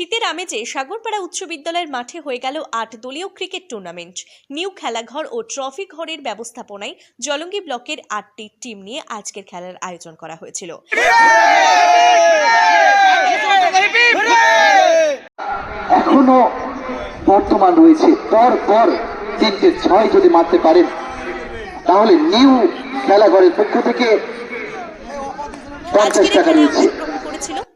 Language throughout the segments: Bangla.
শীতের আমেজে সাগরপাড়া উচ্চ বিদ্যালয়ের মাঠে হয়ে গেল আট দলীয় ক্রিকেট টুর্নামেন্ট। নিউ খেলাঘর ও ট্রফি ঘরের ব্যবস্থাপনায় জলঙ্গি ব্লকের আটটি টিম নিয়ে আজকের খেলার আয়োজন করা হয়েছিল। এখনও বর্তমান রয়েছে পর পর তিনটে ছয় যদি মারতে পারেন তাহলে নিউ খেলাঘরের পক্ষ থেকে পঞ্চাশ টাকা রয়েছে।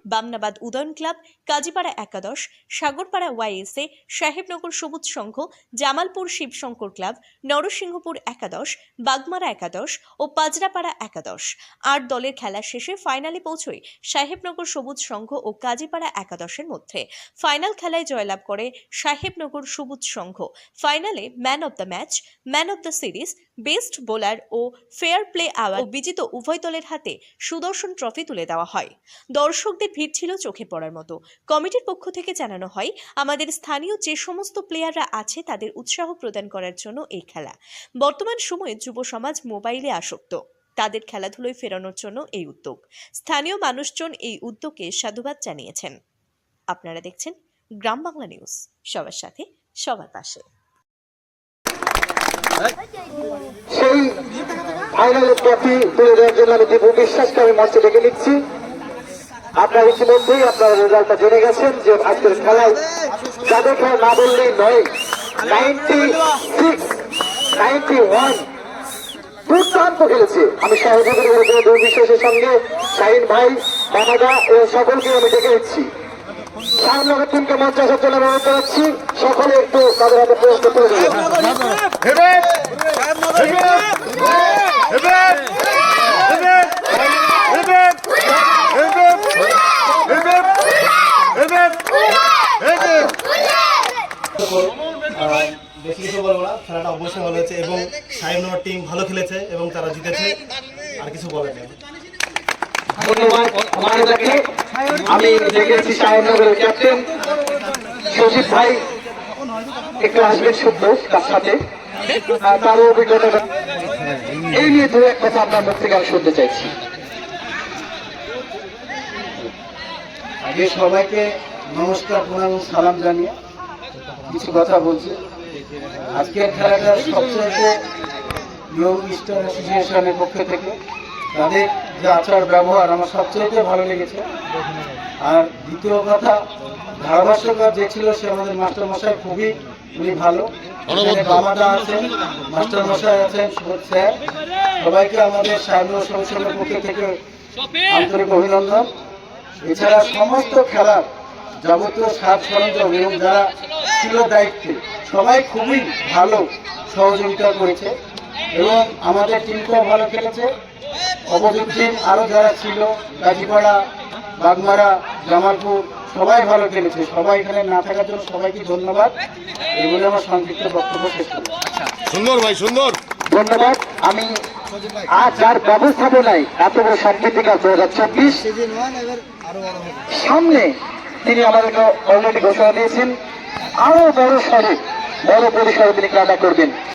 বামনাবাদ উদয়ন ক্লাব, কাজীপাড়া একাদশ, সাগরপাড়া ওয়াইএসএ সাহেবনগর সবুজ সংঘ, জামালপুর শিবশঙ্কর ক্লাব, নরসিংহপুর একাদশ, বাগমারা একাদশ ও পাজরাপাড়া একাদশ। আট দলের খেলা শেষে ফাইনালে পৌঁছয় সাহেবনগর সবুজ সংঘ ও কাজীপাড়া একাদশের মধ্যে। ফাইনাল খেলায় জয়লাভ করে সাহেবনগর সবুজ সংঘ। ফাইনালে man of the match, man of the series, best bowler O fair play award বিজিত উভয় দলের হাতে সুদর্শন ট্রফি তুলে দেওয়া হয়। দর্শকদের ভিড় ছিল চোখে পড়ার মতো। কমিটির পক্ষ থেকে জানানো হয়, আমাদের স্থানীয় যে সমস্ত প্লেয়াররা আছে তাদের উৎসাহ প্রদান করার জন্য এই খেলা। বর্তমান সময়ে যুব সমাজ মোবাইলে আসক্ত। তাদের খেলাধুলোয় ফেরানোর জন্য এই উদ্যোগ। স্থানীয় মানুষজন এই উদ্যোগকে সাধুবাদ জানিয়েছেন। আপনারা দেখছেন গ্রাম বাংলা নিউজ। সবার সাথে, সবার পাশে। সেই ফাইনালের ট্রফি তুলে দেওয়ার জন্য আমি দীপু বিশ্বাসকে আমি মঞ্চে ডেকে নিচ্ছি। আপনারা ইতিমধ্যেই আপনারা রেজাল্টটা জেনে গেছেন যে আজকের খেলায় যাদের খেলা না বললেই নয় নাইনটি সিক্স নাইনটি ওয়ান দুর্দান্ত খেলেছে আমি সহযোগী দুই বিশ্বাসের সঙ্গে শাহিন ভাই মামাদা ও সকলকে আমি ডেকে নিচ্ছি শ্যামনগর টিমকে মঞ্চে আসার জন্য অনুরোধ করাচ্ছি সকলে একটু তাদের হাতে প্রশ্ন তুলে দেবেন এবং সাহেবনগর টিম ভালো খেলেছে এবং তারা জিতেছে আর কিছু বলার আমি দেখেছি ভাই একটু আসবেন শুদ্ধ তার সাথে তারও অভিজ্ঞতা এই নিয়ে দু এক কথা আপনার মুখ থেকে আমি শুনতে চাইছি আগে সবাইকে নমস্কার, প্রণাম, সালাম জানিয়ে কিছু কথা বলছি। আজকের খেলাটা সবচেয়ে ইয়ং স্টার অ্যাসোসিয়েশনের পক্ষ থেকে তাদের যে আচার ব্যবহার আমার সবচেয়ে ভালো লেগেছে। আর দ্বিতীয় কথা, ধারাভাষ্যকার যে ছিল সে আমাদের মাস্টার মশাই খুবই, উনি ভালো। বাবাদা আছেন মাস্টার মশাই আছেন স্যার। সবাইকে আমাদের সাহিত্য সংসদের পক্ষ থেকে আন্তরিক অভিনন্দন। এছাড়া সমস্ত খেলার যাবতীয় সাজ সরঞ্জাম এবং যারা ছিল দায়িত্বে সবাই খুবই ভালো সহযোগিতা করেছে এবং আমাদের টিমটাও ভালো খেলেছে। অপোজিট টিম আরও যারা ছিল গাজীপাড়া বাগমারা জামালপুর সবাই ভালো খেলেছে। সবাই এখানে না থাকার জন্য সবাইকে ধন্যবাদ। এগুলো আমার সংক্ষিপ্ত বক্তব্য শেষ করলাম। সুন্দর ভাই সুন্দর। ধন্যবাদ। আমি আজ যার ব্যবস্থাপনায় এত বড় সম্প্রীতিকার দু হাজার চব্বিশ সামনে তিনি আমাদেরকে অলরেডি ঘোষণা দিয়েছেন। আরও বড় স্বরে বড় পরিসরে তিনি খেলাটা করবেন।